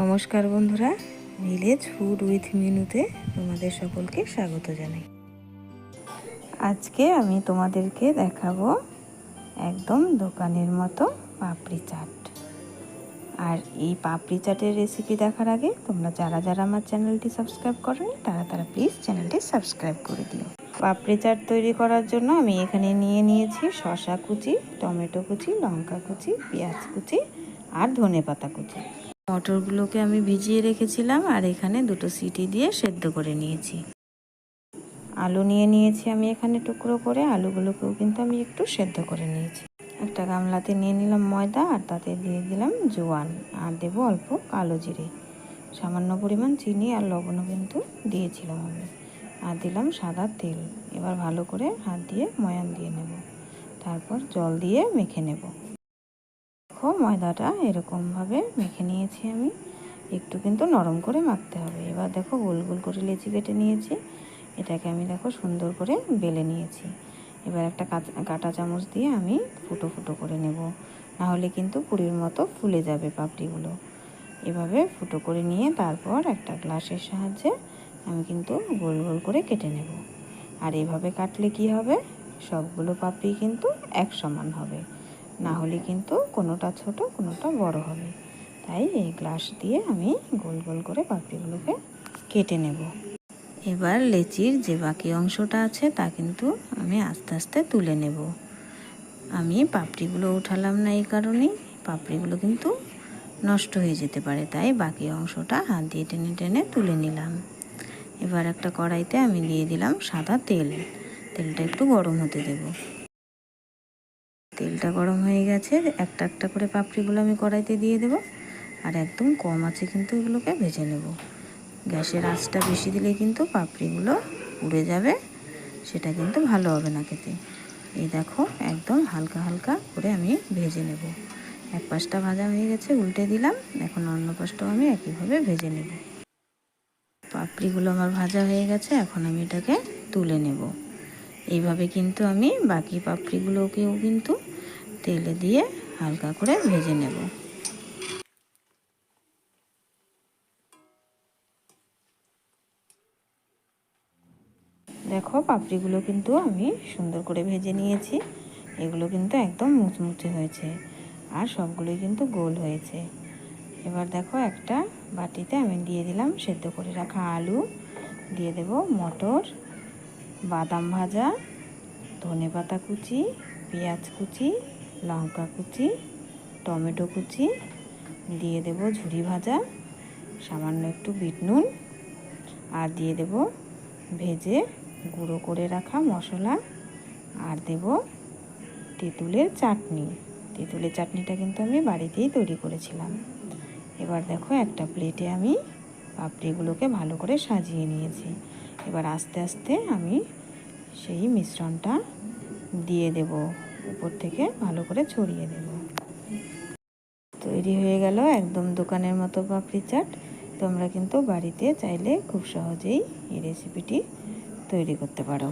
নমস্কার বন্ধুরা village food with মেনুতে তোমাদের সকলকে স্বাগত জানাই। আজকে আমি তোমাদেরকে দেখাবো একদম দোকানের মতো পাপড়ি চাট। আর এই পাপড়ি চাটের রেসিপি দেখার আগে তোমরা যারা যারা আমার চ্যানেলটি সাবস্ক্রাইব করনি, তারা তারা প্লিজ চ্যানেলটি সাবস্ক্রাইব করে দিও। পাপড়ি চাট তৈরি করার জন্য আমি এখানে নিয়ে নিয়েছি শসা কুচি, টমেটো কুচি, লঙ্কা কুচি, পেঁয়াজ কুচি আর ধনে পাতা কুচি। মটরগুলোকে আমি ভিজিয়ে রেখেছিলাম আর এখানে দুটো সিটি দিয়ে সেদ্ধ করে নিয়েছি। আলু নিয়ে নিয়েছি আমি এখানে টুকরো করে, আলুগুলোকেও কিন্তু আমি একটু সেদ্ধ করে নিয়েছি। একটা গামলাতে নিয়ে নিলাম ময়দা আর তাতে দিয়ে দিলাম জোয়ান আর দেবো অল্প কালো জিরে। সামান্য পরিমাণ চিনি আর লবণও কিন্তু দিয়েছিলাম আমি। আর দিলাম সাদা তেল। এবার ভালো করে হাত দিয়ে ময়ান দিয়ে নেব। তারপর জল দিয়ে মেখে নেব। দেখো ময়দাটা এরকমভাবে মেখে নিয়েছি আমি। একটু কিন্তু নরম করে মাখতে হবে। এবার দেখো গোল গোল করে লেচি কেটে নিয়েছি। এটাকে আমি দেখো সুন্দর করে বেলে নিয়েছি। এবার একটা কাটা চামচ দিয়ে আমি ফুটো ফুটো করে নেব। নাহলে কিন্তু পুরীর মতো ফুলে যাবে পাপড়িগুলো। এভাবে ফুটো করে নিয়ে তারপর একটা গ্লাসের সাহায্যে আমি কিন্তু গোল গোল করে কেটে নেব। আর এভাবে কাটলে কি হবে? সবগুলো পাপড়ি কিন্তু এক সমান হবে। না হলে কিন্তু কোনোটা ছোট, কোনোটা বড় হবে। তাই এই গ্লাস দিয়ে আমি গোল গোল করে পাপড়িগুলোকে কেটে নেব। এবার লেচির যে বাকি অংশটা আছে তা কিন্তু আমি আস্তে আস্তে তুলে নেব। আমি পাপড়িগুলো উঠালাম না এই কারণেই, পাপড়িগুলো কিন্তু নষ্ট হয়ে যেতে পারে, তাই বাকি অংশটা হাত দিয়ে টেনে টেনে তুলে নিলাম। এবার একটা কড়াইতে আমি দিয়ে দিলাম সাদা তেল। তেলটা একটু গরম হতে দেব। তেলটা গরম হয়ে গেছে, একটা একটা করে পাপড়িগুলো আমি কড়াইতে দিয়ে দেব। আর একদম কম আছে কিন্তু এগুলোকে ভেজে নেব। গ্যাসের আঁচটা বেশি দিলে কিন্তু পাপড়িগুলো উড়ে যাবে, সেটা কিন্তু ভালো হবে না খেতে। এই দেখো, একদম হালকা হালকা করে আমি ভেজে নেব। এক পাশটা ভাজা হয়ে গেছে, উল্টে দিলাম, এখন অন্য পাশটাও আমি একইভাবে ভেজে নেব। পাপড়িগুলো আমার ভাজা হয়ে গেছে, এখন আমি এটাকে তুলে নেব। এইভাবে কিন্তু আমি বাকি পাপড়িগুলোকেও কিন্তু তেলে দিয়ে হালকা করে ভেজে নেব। দেখো, পাপড়িগুলো কিন্তু আমি সুন্দর করে ভেজে নিয়েছি। এগুলো কিন্তু একদম মুচমুচে হয়েছে আর সবগুলোই কিন্তু গোল হয়েছে। এবার দেখো, একটা বাটিতে আমি দিয়ে দিলাম সেদ্ধ করে রাখা আলু। দিয়ে দেব মটর, বাদাম ভাজা ধনে পাতা কুচি, পেঁয়াজ কুচি লঙ্কা কুচি, টমেটো কুচি, দিয়ে দেব ঝুরি ভাজা, সামান্য একটু বিট নুন, আর দিয়ে দেব ভেজে গুঁড়ো করে রাখা মশলা, আর দেব তেঁতুলের চাটনি। তেঁতুলের চাটনিটা কিন্তু আমি বাড়িতেই তৈরি করেছিলাম। এবার দেখো একটা প্লেটে আমি পাপড়িগুলোকে ভালো করে সাজিয়ে নিয়েছি। এবার আস্তে আস্তে আমি সেই মিশ্রণটা দিয়ে দেব। উপর থেকে ভালো করে ছড়িয়ে দেব তৈরি হয়ে গেল একদম দোকানের মতো পাপড়ি চাট। তোমরা কিন্তু বাড়িতে চাইলে খুব সহজেই এই রেসিপিটি তৈরি করতে পারো।